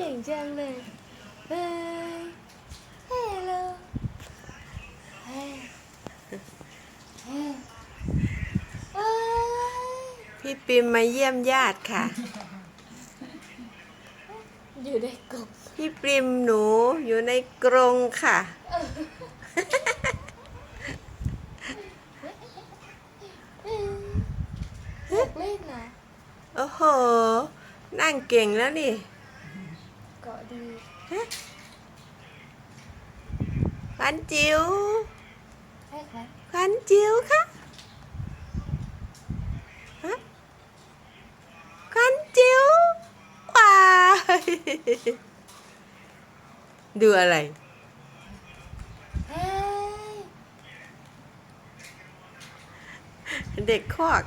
จังเลยเฮ้ยเฮ้ยเลยเฮ้ยเฮ้ยเฮ้ยพี่ปิมมาเยี่ยมญาติค่ะ อยู่ในกบพี่ปิมหนูอยู่ในกรงค่ะเฮ้ยอยากเล่นนะ โอ้โห นั่งเก่งแล้วนี่ เกาะดีขวัญจิ๋วให้ใครขวัญจิ๋วค่ะฮะขวัญจิ๋วว้ายดูอะไรเฮ้ยเด็กคอก